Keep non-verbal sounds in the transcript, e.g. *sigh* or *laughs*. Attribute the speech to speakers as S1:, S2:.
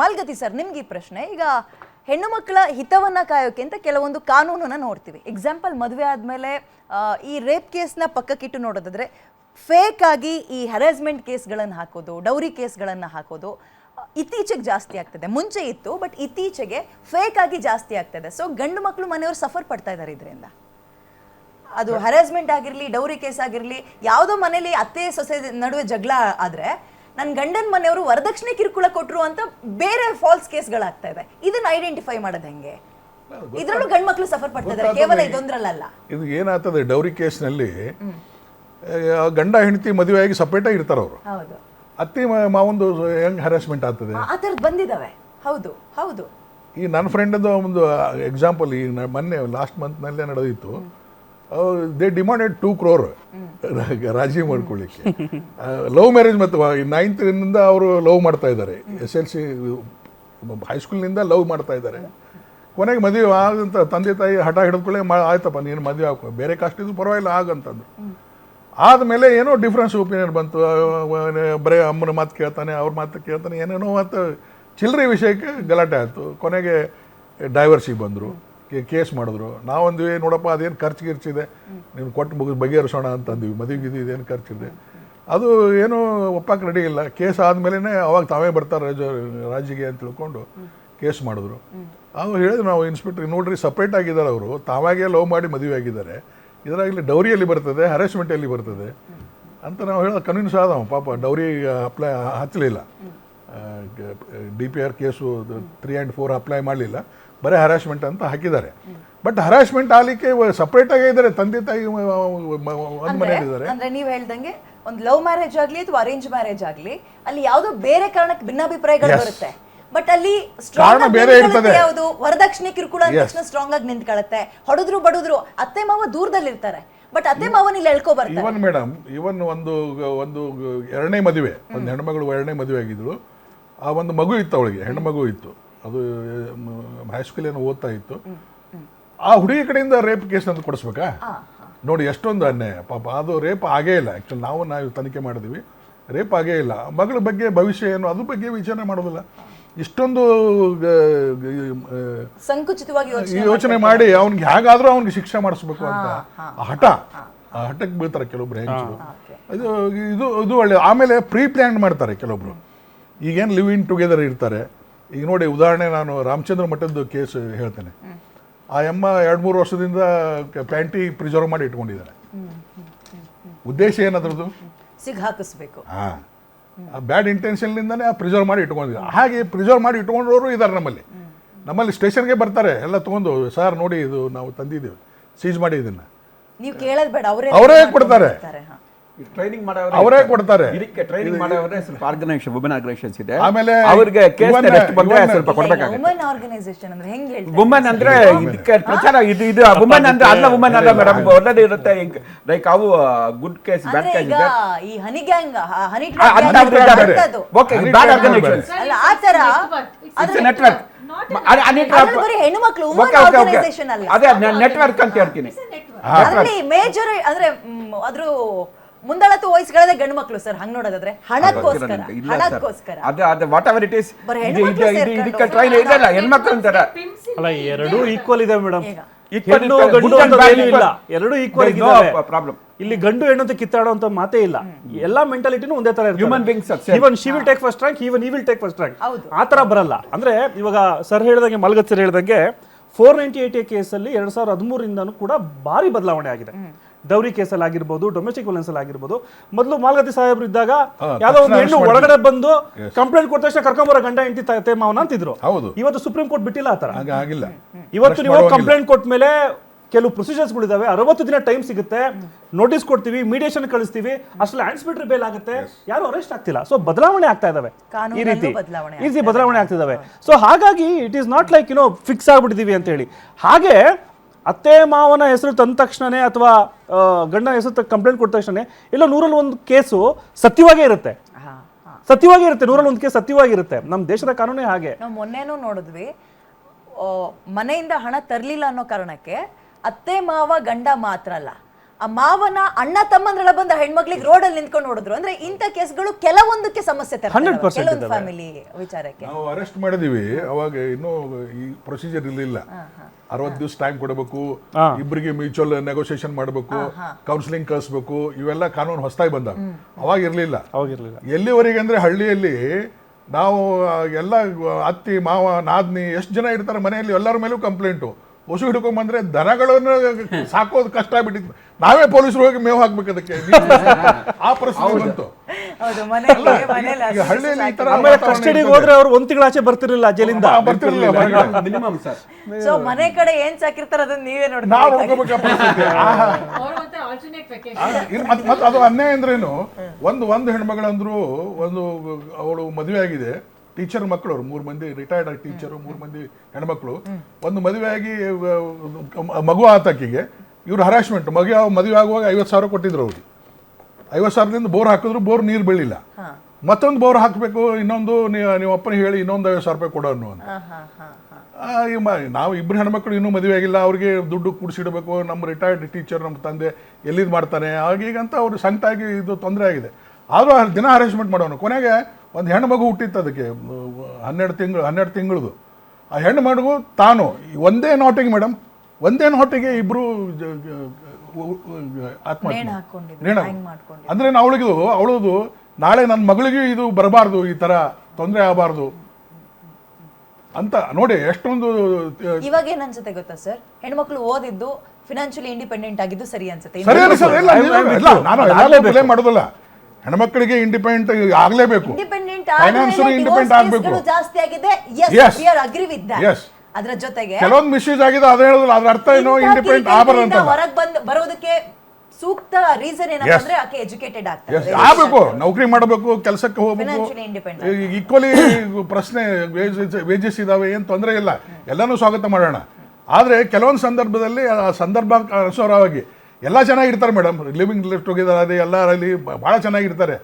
S1: ಮಾಲ್ಗತಿ sir ನಿಮ್ಗೆ ಈ ಪ್ರಶ್ನೆ. ಈಗ ಹೆಣ್ಣು ಮಕ್ಕಳ ಹಿತವನ್ನ ಕಾಯೋಕೆ ಅಂತ ಕೆಲವೊಂದು ಕಾನೂನನ್ನ ನೋಡ್ತೀವಿ. ಎಕ್ಸಾಂಪಲ್ ಮದುವೆ ಆದಮೇಲೆ ಈ ರೇಪ್ ಕೇಸ್ನ ಪಕ್ಕಕ್ಕಿಟ್ಟು ನೋಡೋದಾದ್ರೆ ಫೇಕ್ ಆಗಿ ಈ ಹರಾಸ್ಮೆಂಟ್ ಕೇಸ್ಗಳನ್ನು ಹಾಕೋದು ಡೌರಿ ಕೇಸ್ಗಳನ್ನು ಹಾಕೋದು ಇತ್ತೀಚೆಗೆ ಜಾಸ್ತಿ ಆಗ್ತದೆ. ಮುಂಚೆ ಇತ್ತು ಬಟ್ ಇತ್ತೀಚೆಗೆ ಫೇಕ್ ಆಗಿ ಜಾಸ್ತಿ ಆಗ್ತದೆ. ಸೊ ಗಂಡು ಮಕ್ಕಳು ಮನೆಯವರು ಸಫರ್ ಪಡ್ತಾ ಇದ್ದಾರೆ ಇದರಿಂದ. ಅದು ಹರಾಸ್ಮೆಂಟ್ ಆಗಿರಲಿ ಡೌರಿ ಕೇಸ್ ಆಗಿರಲಿ ಯಾವುದೋ ಮನೇಲಿ ಅತ್ತೆ ಸೊಸೆ ನಡುವೆ ಜಗಳ ಆದ್ರೆ ನನ್ನ ಗಂಡನ ಮನೆಯವರು ವರದಕ್ಷಿಣೆ ಕಿರುಕುಳ ಕೊಟ್ಟರು ಅಂತ ಬೇರೆ ಫಾಲ್ಸ್ ಕೇಸ್ಗಳಾಗ್ತಾ ಇದೆ. ಇದನ್ನ ಐಡೆಂಟಿಫೈ ಮಾಡೋದು ಹೆಂಗೆ? ಇದ್ರಲ್ಲೂ ಗಂಡು ಮಕ್ಕಳು ಸಫರ್ ಪಡ್ತಾ ಇದ್ದಾರೆ ಕೇವಲ ಇದೊಂದ್ರಲ್ಲ
S2: ಇದು ಏನಾಗ್ತದೆ ಡೌರಿ ಕೇಸ್ನಲ್ಲಿ ಗಂಡ ಹೆಂಡತಿ ಮದುವೆಯಾಗಿ ಸಪ್ರೇಟಾಗಿ ಇರ್ತಾರೆ ಅವರು. ಅತ್ತಿ ಮಾವೊಂದು ಹೆಂಗ್ ಹರಾಸ್ಮೆಂಟ್ ಆಗ್ತದೆ.
S1: ಆ ಥರದ್ದು ಬಂದಿದಾವೆ. ಹೌದು ಹೌದು.
S2: ಈ ನನ್ನ ಫ್ರೆಂಡದು ಒಂದು ಎಕ್ಸಾಂಪಲ್ ಈ ಮೊನ್ನೆ ಲಾಸ್ಟ್ ಮಂತ್ನಲ್ಲೇ ನಡೆದಿತ್ತು. ದೇ ಡಿಮಾಂಡೆಡ್ ಟೂ ಕ್ರೋರ್ *laughs* ರಾಜಿ ಮಾಡ್ಕೊಳ್ಳಿಕ್ಕೆ. ಲವ್ ಮ್ಯಾರೇಜ್ ಮತ್ತು ನೈನ್ತ್ನಿಂದ ಅವರು ಲವ್ ಮಾಡ್ತಾ ಇದ್ದಾರೆ. ಎಸ್ ಎಲ್ ಸಿ ಹೈಸ್ಕೂಲ್ನಿಂದ ಲವ್ ಮಾಡ್ತಾ ಇದ್ದಾರೆ. ಕೊನೆಗೆ ಮದುವೆ ಆಗಂತ ತಂದೆ ತಾಯಿ ಹಠ ಹಿಡಿದುಕೊಳ್ಳೆ ಮಾ ಆಯ್ತಪ್ಪ, ನೀನು ಮದುವೆ ಹಾಕೋ ಬೇರೆ ಕಾಸ್ಟ್ ಇದು ಪರವಾಗಿಲ್ಲ ಆಗಂತಂದ್ರು ಆದಮೇಲೆ ಏನೋ ಡಿಫ್ರೆನ್ಸ್ ಒಪಿನಿಯನ್ ಬಂತು. ಬರೀ ಅಮ್ಮನ ಮಾತು ಕೇಳ್ತಾನೆ, ಅವ್ರ ಮಾತು ಕೇಳ್ತಾನೆ, ಏನೇನೋ ಮತ್ತು ಚಿಲ್ಲರೆ ವಿಷಯಕ್ಕೆ ಗಲಾಟೆ ಆಯಿತು. ಕೊನೆಗೆ ಡೈವರ್ಸಿಗೆ ಬಂದರು. ಕೇಸ್ ಮಾಡಿದ್ರು. ನಾವೊಂದ್ವಿ ನೋಡಪ್ಪ, ಅದೇನು ಖರ್ಚು ಗಿರ್ಚಿದೆ ನೀವು ಕೊಟ್ಟು ಮುಗಿದು ಬಗೆಹರಿಸೋಣ ಅಂತ ಅಂದ್ವಿ. ಮದುವೆಗೆ ಇದು ಇದೇನು ಖರ್ಚಿದೆ ಅದು ಏನೂ ಒಪ್ಪಕ್ಕೆ ರೆಡಿ ಇಲ್ಲ. ಕೇಸ್ ಆದಮೇಲೆ ಅವಾಗ ತಾವೇ ಬರ್ತಾರೆ ರಾಜ, ರಾಜಿಗೆ ಅಂತ ತಿಳ್ಕೊಂಡು ಕೇಸ್ ಮಾಡಿದ್ರು. ಅವ್ರು ಹೇಳಿದ್ರು, ನಾವು ಇನ್ಸ್ಪೆಕ್ಟ್ರಿಗೆ ನೋಡ್ರಿ ಸಪ್ರೇಟ್ ಆಗಿದ್ದಾರೆ ಅವರು. ತಾವಾಗೇ ಲವ್ ಮಾಡಿ ಮದುವೆ ಆಗಿದ್ದಾರೆ. ಇದರಾಗಲಿ ಡೌರಿಯಲ್ಲಿ ಬರ್ತದೆ ಹರಾಸ್ಮೆಂಟಲ್ಲಿ ಬರ್ತದೆ. ಅಂತ ನಾವು ಹೇಳೋದು ಕನ್ವಿನ್ಸ್ ಆದವ ಪಾಪ. Dowry apply ಹಚ್ಚಲಿಲ್ಲ D P R case three and four apply ಮಾಡಲಿಲ್ಲ. ಬರೀ ಹರಾಸ್ಮೆಂಟ್ ಅಂತ ಹಾಕಿದ್ದಾರೆ. ಬಟ್ ಹರಾಸ್ಮೆಂಟ್ ಆಗಲಿಕ್ಕೆ ಆಗಿ ಇದ್ದಾರೆ. ತಂದೆ ತಾಯಿ ಒಂದು ಮನೆಯಲ್ಲಿದ್ದಾರೆ
S1: ಅಂದ್ರೆ ನೀವು ಹೇಳ್ದಂಗೆ ಒಂದು ಲವ್ ಮ್ಯಾರೇಜ್ ಆಗಲಿ ಅಥವಾ ಅರೇಂಜ್ ಮ್ಯಾರೇಜ್ ಆಗಲಿ ಅಲ್ಲಿ ಯಾವುದೋ ಬೇರೆ ಕಾರಣಕ್ಕೆ ಭಿನ್ನಾಭಿಪ್ರಾಯಗಳು ಬರುತ್ತೆ. ಬಟ್ ಅಲ್ಲಿ ಸ್ಟ್ರಾಂಗ್
S2: ಬೇರೆ ಇರ್ತದೆ.
S1: ಯಾವುದು? ವರದಕ್ಷಿಣೆ ಕಿರುಕುಳ ಅಂತ ತಕ್ಷಣ ಸ್ಟ್ರಾಂಗ್ ಆಗಿ ನಿಂತ್ಕೊಳ್ಳುತ್ತೆ. ಹೊಡೆದ್ರು ಬಡುದ್ರು ಅತ್ತೆ ಮಾವ ದೂರದಲ್ಲಿ ಇರ್ತಾರೆ. ಬಟ್ ಅತ್ತೆ ಮಾವನ ಇಲ್ಲಿ ಎಳ್ಕೊ ಬರ್ತಾರೆ.
S2: ಇವನ್ ಮೇಡಮ್ ಇವನ್ ಒಂದು ಒಂದು ಎರಡನೇ ಮದುವೆ ಒಂದು ಹೆಣ್ಮಗಳು ಎರಡನೇ ಮದುವೆ ಆಗಿದ್ಳು. ಆ ಒಂದು ಮಗು ಇತ್ತು ಅವಳಿಗೆ ಹೆಣ್ಣು ಮಗು ಇತ್ತು. ಅದು ಹೈಸ್ಕೂಲ್ ಏನೋ ಓದ್ತಾ ಇತ್ತು. ಆ ಹುಡುಗಿ ಕಡೆಯಿಂದ ರೇಪ್ ಕೇಸ್ ಅಂತ ಕೊಡಿಸ್ಬೇಕಾ? ನೋಡಿ ಎಷ್ಟೊಂದು ಅನ್ಯಾಯ. ಪಾಪ ಅದು ರೇಪ್ ಆಗೇ ಇಲ್ಲ. ಆ್ಯಕ್ಚುಲಿ ನಾವು ನಾವು ತನಿಖೆ ಮಾಡಿದ್ವಿ. ರೇಪ್ ಆಗೇ ಇಲ್ಲ. ಮಗಳ ಬಗ್ಗೆ ಭವಿಷ್ಯ ಏನು ಅದ್ರ ಬಗ್ಗೆ ವಿಚಾರಣೆ ಮಾಡೋದಿಲ್ಲ. ಇಷ್ಟೊಂದು
S1: ಸಂಕುಚಿತವಾಗಿ ಯೋಚನೆ
S2: ಮಾಡಿ ಅವ್ನಿಗೆ ಹೇಗಾದರೂ ಅವ್ನಿಗೆ ಶಿಕ್ಷೆ ಮಾಡಿಸ್ಬೇಕು ಅಂತ. ಆ ಹಠ. ಆ ಹಠಕ್ಕೆ ಬೀಳ್ತಾರೆ ಕೆಲವೊಬ್ರು ಹೆಂಗಸರು. ಇದು ಇದು ಇದು ಒಳ್ಳೆ ಆಮೇಲೆ ಪ್ರೀ ಪ್ಲ್ಯಾನ್ ಮಾಡ್ತಾರೆ ಕೆಲವೊಬ್ರು. ಈಗೇನು ಲಿವ್ ಇನ್ ಟುಗೆದರ್ ಇರ್ತಾರೆ. ಈಗ ನೋಡಿ ಉದಾಹರಣೆ ನಾನು ರಾಮಚಂದ್ರ ಮಠದ್ದು ಕೇಸ್ ಹೇಳ್ತೇನೆ. ಆ ಅಮ್ಮ ಎರಡು ಮೂರು ವರ್ಷದಿಂದ ಪ್ಯಾಂಟಿ ಪ್ರಿಸರ್ವ್ ಮಾಡಿ ಇಟ್ಕೊಂಡಿದ್ದಾರೆ ಉದ್ದೇಶ ಏನದ್ರದ್ದು
S1: ಸಿಗ್ ಹಾಕಿಸ್ಬೇಕು.
S2: ಹಾಂ. ಬ್ಯಾಡ್ ಇಂಟೆನ್ಷನ್ನಿಂದನೇ ಆ ಪ್ರಿಸರ್ವ್ ಮಾಡಿ ಇಟ್ಕೊಂಡಿದ್ದಾರೆ ಹಾಗೆ ಪ್ರಿಸರ್ವ್ ಮಾಡಿ ಇಟ್ಕೊಂಡವರು ಇದ್ದಾರೆ ನಮ್ಮಲ್ಲಿ. ನಮ್ಮಲ್ಲಿ ಸ್ಟೇಷನ್ಗೆ ಬರ್ತಾರೆ. ಎಲ್ಲ ತೊಗೊಂಡು ಸರ್ ನೋಡಿ ಇದು ನಾವು ತಂದಿದ್ದೀವಿ. ಸೀಜ್ ಮಾಡಿ ಇದನ್ನ.
S1: ನೀವು ಕೇಳೋದು ಬೇಡ. ಅವರೇ
S2: ಅವರೇ ಕೊಡ್ತಾರೆ.
S3: ಟ್ರೈನಿಂಗ್ ಮಾಡೋರು
S2: ಅವರೇ ಕೊಡ್ತಾರೆ.
S3: ಇದಕ್ಕೆ ಟ್ರೈನಿಂಗ್ ಮಾಡೋರೆ ಸ್ವಲ್ಪ ಆರ್ಗನೈಸೇಷನ್ ವುಮೆನ್ ಆರ್ಗನೈಸೇಷನ್ಸ್ ಇದೆ.
S2: ಆಮೇಲೆ
S3: ಅವ್ರಿಗೆ ಕೇಸ್ ಬಂದ್ರೆ ಸ್ವಲ್ಪ ಕೊಡ್ಬೇಕಾಗುತ್ತೆ.
S1: ವುಮನ್ ಆರ್ಗನೈಸೇಷನ್ ಅಂದ್ರೆ ಹೆಂಗ್ ಹೇಳ್ತಾರೆ?
S3: ವುಮೆನ್ ಅಂದ್ರೆ ಇದಕ್ಕೆ ಪ್ರಚಾರ ಇದು ಇದು ವುಮೆನ್ ಅಂದ್ರೆ ಅಲ್ಲ ವುಮೆನ್ ಅಲ್ಲ ಮೇಡಮ್ ಒಳ್ಳೆದೇ ಇರುತ್ತೆ. ಲೈಕ್ ಅವು ಗುಡ್ ಕೇಸ್ ಬ್ಯಾಡ್
S1: ಅಂದ್ರೆ
S3: ಕೇಸ್
S1: ಈಗ
S3: ಇದೆ.
S1: ಈ honey gang honey trap
S3: okay bad organisations
S1: ಅಲ್ಲ ಆ ತರ
S3: ನೆಟ್ವರ್ಕ್ ನೆಟ್ವರ್ಕ್ ಅಂತ ಹೇಳ್ತೀನಿ.
S1: ಮೇಜರ್ ಅಂದ್ರೆ ಅದ್ರ ಮುಂದಾಳತ್ತು ವಯಸ್ಸುಗಳೇ ಗಂಡು ಮಕ್ಕಳು ಸರ್ ಹಂಗ್ ನೋಡೋದಾದ್ರೆ. ಹಣಕ್ಕೋಸ್ಕರ ಹಣಕ್ಕೋಸ್ಕರ.
S3: ಅದು ಅದು ವಾಟ್ ಎವರ್ ಇಟ್ ಇಸ್ ಇದಕ್ಕೆ ಟ್ರೈನ್ ಇದೆಲ್ಲ ಹೆಣ್ಮಕ್ಳು ಅಂತಾರೆ.
S4: ಅಲ್ಲ ಎರಡೂ ಈಕ್ವಲ್ ಇದೆ ಮೇಡಮ್ ಹೆಣ್ಣು ಗಂಡು
S3: bad
S4: ಇಲ್ಲ ಎರಡೂ ಈಕ್ವಲ್ ಇದೆ
S3: ಪ್ರಾಬ್ಲಮ್.
S4: ಇಲ್ಲಿ ಗಂಡು ಹೆಣ್ಣು ಅಂತ ಕಿತ್ತಾಡುವಂತ ಮಾತೇ ಇಲ್ಲ. ಎಲ್ಲಾ ಮೆಂಟಾಲಿಟಿನೂ ಒಂದೇ ತರ
S3: human same.
S4: Even she will take first rank even he will take first rank ಆ ತರ ಬರಲ್ಲ. ಅಂದ್ರೆ ಇವಾಗ ಸರ್ ಹೇಳಿದಂಗೆ ಮಲ್ಗತ್ ಸರ್ ಹೇಳಿದಂಗೆ ಫೋರ್ ನೈಂಟಿ ಏಟ್ ಎ ಕೇಸಲ್ಲಿ ಎರಡ್ ಸಾವಿರದ ಹದಿಮೂರಿಂದನೂ ಕೂಡ ಭಾರಿ ಬದಲಾವಣೆ ಆಗಿದೆ. ಡೌರಿ ಕೇಸಲ್ಲಿ ಆಗಿರ್ಬೋದು ಡೊಮೆಸ್ಟಿಕ್ ವೈಲೆನ್ಸ್ ಅಲ್ಲಿ ಆಗಿರ್ಬೋದು ಮೊದಲು ಮಾಲ್ಗತಿ ಸಾಹೇಬ್ರು ಇದ್ದಾಗ ಯಾವ್ದೋ ಒಂದು ಹೆಣ್ಣು ಒಳಗಡೆ ಬಂದು ಕಂಪ್ಲೇಂಟ್ ಕೊಟ್ಟ ತಕ್ಷಣ ಕರ್ಕೊಂಬರೋ ಗಂಡ ಹೆಂಡತಿ ತೇಮಾವನ ಅಂತಿದ್ರು.
S2: ಹೌದು.
S4: ಇವತ್ತು ಸುಪ್ರೀಂ ಕೋರ್ಟ್ ಬಿಟ್ಟಿಲ್ಲ ಆ ತರ ಇವತ್ತು ನೀವು ಕಂಪ್ಲೇಂಟ್ ಕೊಟ್ಟ ಮೇಲೆ ಕೆಲವು ಪ್ರೊಸೀಜರ್ಸ್ಗಳಿದಾವೆ ಅರವತ್ತು ದಿನ ಟೈಮ್ ಸಿಗುತ್ತೆ. ನೋಟಿಸ್ ಕೊಡ್ತೀವಿ ಮೀಡಿಯೇಷನ್ ಕಳಿಸ್ತೀವಿ. ಅಷ್ಟಲ್ಲಿ ಆನ್ಸ್ಪಿಟ್ರಿ ಬೇಲ್ ಆಗುತ್ತೆ. ಯಾರು ಅರೆಸ್ಟ್ ಆಗ್ತಿಲ್ಲ. ಸೊ ಬದಲಾವಣೆ ಆಗ್ತಾ ಇದಾವೆ. ಈ ರೀತಿ.
S1: ಬದಲಾವಣೆ
S4: ಈ ರೀತಿ ಬದಲಾವಣೆ ಆಗ್ತಿದಾವೆ. ಸೊ ಹಾಗಾಗಿ it is not like you know fix ಆಗ್ಬಿಟ್ಟಿದೀವಿ ಅಂತ ಹೇಳಿ. ಹಾಗೆ ಅತ್ತೆ ಮಾವನ ಹೆಸರು ತಂದ ತಕ್ಷಣನೇ ಅಥವಾ ಗಂಡನ ಹೆಸರು ಕಂಪ್ಲೇಂಟ್ ಕೊಟ್ಟ ತಕ್ಷಣ ಇಲ್ಲ ನೂರಲ್ಲಿ ಒಂದು ಕೇಸು ಸತ್ಯವಾಗೇ ಇರುತ್ತೆ. ಸತ್ಯವಾಗಿ ಇರುತ್ತೆ ನೂರಲ್ಲಿ ಒಂದು ಕೇಸ್ ಸತ್ಯವಾಗಿರುತ್ತೆ ನಮ್ಮ ದೇಶದ ಕಾನೂನೇ ಹಾಗೆ.
S1: ನಾವು ಮೊನ್ನೆನೂ ನೋಡಿದ್ವಿ ಮನೆಯಿಂದ ಹಣ ತರಲಿಲ್ಲ ಅನ್ನೋ ಕಾರಣಕ್ಕೆ ಅತ್ತೆ ಮಾವ ಗಂಡ ಮಾತ್ರ ಅಲ್ಲ. ಆ ಮಾವನ ಅಣ್ಣ ತಮ್ಮಂದ್ರೆಲ್ಲ ಬಂದ ಹೆಣ್ಮಕ್ಳಿಗೆ ರೋಡಲ್ಲಿ ನಿಂತ್ಕೊಂಡು ನೋಡಿದ್ರು. ಅಂದ್ರೆ ಇಂಥ ಕೇಸ್ಗಳು ಕೆಲವೊಂದಕ್ಕೆ ಸಮಸ್ಯೆ ತರ್ತವೆ
S4: 100%
S1: ಕೆಲವೊಂದು ಫ್ಯಾಮಿಲಿ ವಿಚಾರಕ್ಕೆ.
S2: ನಾವು ಅರೆಸ್ಟ್ ಮಾಡಿದೀವಿ. ಅವಾಗ ಇನ್ನೂ ಈ ಪ್ರೊಸೀಜರ್ ಇರಲಿಲ್ಲ. ಅರವತ್ತು ದಿವಸ ಟೈಮ್ ಕೊಡಬೇಕು. ಇಬ್ಬರಿಗೆ ಮ್ಯೂಚುವಲ್ ನೆಗೋಸಿಯೇಷನ್ ಮಾಡಬೇಕು. ಕೌನ್ಸಿಲಿಂಗ್ ಕಳಿಸ್ಬೇಕು. ಇವೆಲ್ಲ ಕಾನೂನು ಹೊಸದಾಗಿ ಬಂದ. ಅವಾಗ ಇರಲಿಲ್ಲ.
S4: ಅವಾಗಿರ್ಲಿಲ್ಲ
S2: ಎಲ್ಲಿವರೆಗೆ ಅಂದ್ರೆ ಹಳ್ಳಿಯಲ್ಲಿ ನಾವು ಎಲ್ಲ ಅತ್ತಿ ಮಾವ ನಾದ್ನಿ ಎಷ್ಟು ಜನ ಇರ್ತಾರೆ ಮನೆಯಲ್ಲಿ ಎಲ್ಲರ ಮೇಲೂ ಕಂಪ್ಲೇಂಟು ಹೊಸು ಹಿಡ್ಕೊಂಬಂದ್ರೆ ದನಗಳನ್ನ ಸಾಕೋದು ಕಷ್ಟ ಆಗ್ಬಿಟ್ಟಿತ್ತು. ನಾವೇ ಪೊಲೀಸರು ಹೋಗಿ ಮೇವು ಹಾಕ್ಬೇಕು ಅದಕ್ಕೆ. *laughs* ಆ ಪರಿಸ್ಥಿತಿ ಬಂತು.
S4: ಕಸ್ಟಡಿಗೆ ಹೋದ್ರೆ ಅವ್ರು ಒಂದ್ ತಿಂಗಳ ಆಚೆ ಬರ್ತಿರ್ಲಿಲ್ಲ ಜೈಲಿಂದ
S2: ಬರ್ತಿರ್ಲಿಲ್ಲ
S3: ಮಿನಿಮಮ್ ಸರ್
S1: ಸೊ ಮನೆ ಕಡೆ ಏನ್ ಸಾಕಿರ್ತಾರ ಅದನ್ನ ನೀವೇ
S2: ನಾವು *laughs* ಇನ್ನು ಮತ್ ಮತ್ ಅದು ಅನ್ಯಾಯ ಅಂದ್ರೇನು ಒಂದು ಒಂದು ಹೆಣ್ಮಗಳಂದ್ರು ಒಂದು ಅವಳು ಮದುವೆ ಆಗಿದೆ. ಟೀಚರ್ ಮಕ್ಕಳು ಅವ್ರು ಮೂರು ಮಂದಿ ರಿಟೈರ್ಡ್ ಟೀಚರು ಮೂರು ಮಂದಿ ಹೆಣ್ಮಕ್ಳು. ಒಂದು ಮದುವೆ ಆಗಿ ಮಗು ಆತಕ್ಕಿಗೆ ಇವ್ರು ಹರಾಸ್ಮೆಂಟ್ ಮಗು ಮದುವೆ ಆಗುವಾಗ ಐವತ್ತು ಸಾವಿರ ಕೊಟ್ಟಿದ್ರು ಅವ್ರಿಗೆ. ಐವತ್ತು ಸಾವಿರದಿಂದ ಬೋರ್ ಹಾಕಿದ್ರು ಬೋರ್ ನೀರು ಬೀಳಿಲ್ಲ. ಮತ್ತೊಂದು ಬೋರ್ ಹಾಕಬೇಕು ಇನ್ನೊಂದು ನೀವು ಅಪ್ಪನ ಅಪ್ಪನಿಗೆ ಹೇಳಿ ಇನ್ನೊಂದು ಐವತ್ತು ಸಾವಿರ ರೂಪಾಯಿ ಕೊಡೋನು ಅಂತ. ನಾವು ಇಬ್ಬರು ಹೆಣ್ಮಕ್ಳು ಇನ್ನೂ ಮದುವೆ ಆಗಿಲ್ಲ ಅವ್ರಿಗೆ ದುಡ್ಡು ಕೂಡಿಸಿಡಬೇಕು ನಮ್ಮ ರಿಟೈರ್ಡ್ ಟೀಚರ್ ನಮ್ಮ ತಂದೆ ಎಲ್ಲಿದ್ದು ಮಾಡ್ತಾನೆ ಆಗೀಗಂತ ಅವ್ರು ಸಂಕಟಾಗಿ ಇದು ತೊಂದರೆ ಆಗಿದೆ. ಆದರೂ ದಿನ ಅರೇಂಜ್ಮೆಂಟ್ ಮಾಡೋನು. ಕೊನೆಗೆ ಒಂದು ಹೆಣ್ಣು ಮಗು ಹುಟ್ಟಿತ್ತು ಅದಕ್ಕೆ ಹನ್ನೆರಡು ತಿಂಗಳು ಹನ್ನೆರಡು ತಿಂಗಳದು. ಆ ಹೆಣ್ಣು ಮಗು ತಾನು ಈ ಒಂದೇ ನಾಟಿಗೆ ಮೇಡಮ್ ಒಂದೇ ನಾಟಿಗೆ ಇಬ್ಬರು ಆತ್ಮಹತ್ಯೆ. ಅಂದ್ರೆ ಅವಳಿಗೂ ಅವಳದು ನಾಳೆ ನನ್ನ ಮಗಳಿಗೂ ಇದು ಬರಬಾರ್ದು ಈ ತರ ತೊಂದರೆ ಆಗಬಾರ್ದು. ಅಂತ ನೋಡಿ ಎಷ್ಟೊಂದು
S1: ಇವಾಗ ಏನ್ ಅನ್ಸುತ್ತೆ ಗೊತ್ತಾ ಸರ್? ಹೆಣ್ಮಕ್ಳು ಓದಿದ್ದು ಫಿನಾನ್ಷಿಯಲಿ ಇಂಡಿಪೆಂಡೆಂಟ್ ಆಗಿದ್ದು ಸರಿ ಅನ್ಸುತ್ತೆ.
S2: ಮಾಡೋದಿಲ್ಲ. ಹೆಣ್ಮಕ್ಳಿಗೆ ಇಂಡಿಪೆಂಡೆಂಟ್ ಆಗ್ಲೇಬೇಕು.
S1: ಇಂಡಿಪೆಂಡೆಂಟ್
S2: ಆಗ್ಬೇಕು.
S1: ಜಾಸ್ತಿ ಆಗಿದೆ. Yes we are agree with
S2: Yes.
S1: ಅದರ ಜೊತೆಗೆ
S2: ಕೆಲವೊಂದು ಮಿಸ್ಯೂಸ್ ಆಗಿದೆ ಅದೇ ಹೇಳೋದಿಲ್ಲ. ಅದ್ರ ಅರ್ಥ ಏನು ಇಂಡಿಪೆಂಡೆಂಟ್ ಆಗಬಾರ್ದಂತ
S1: ಹೊರಗೆ ಬಂದ್ ಬರೋದಕ್ಕೆ ಸೂಕ್ತ ರೀಸನ್ ಏನಪ್ಪ ಅಂದ್ರೆ ಆಕೆ ಎಜುಕೇಟೆಡ್ ಆಗ್ತಾರೆ
S2: ಆಗಬೇಕು. ನೌಕರಿ ಮಾಡಬೇಕು ಕೆಲಸಕ್ಕೆ ಹೋಗಬೇಕು. ಈಕ್ವಲಿ ಪ್ರಶ್ನೆ ವೇಜಸ್ ಇದಾವೆ ಏನು ತೊಂದರೆ ಇಲ್ಲ. ಎಲ್ಲನೂ ಸ್ವಾಗತ ಮಾಡೋಣ. ಆದರೆ ಕೆಲವೊಂದು ಸಂದರ್ಭದಲ್ಲಿ ಆ ಸಂದರ್ಭ ಅನುಸಾರವಾಗಿ ಎಲ್ಲ ಚೆನ್ನಾಗಿರ್ತಾರೆ ಮೇಡಮ್. ಲಿವಿಂಗ್ ಟುಗೆದರ್ ಅದೇ ಎಲ್ಲರಲ್ಲಿ ಭಾಳ ಚೆನ್ನಾಗಿರ್ತಾರೆ.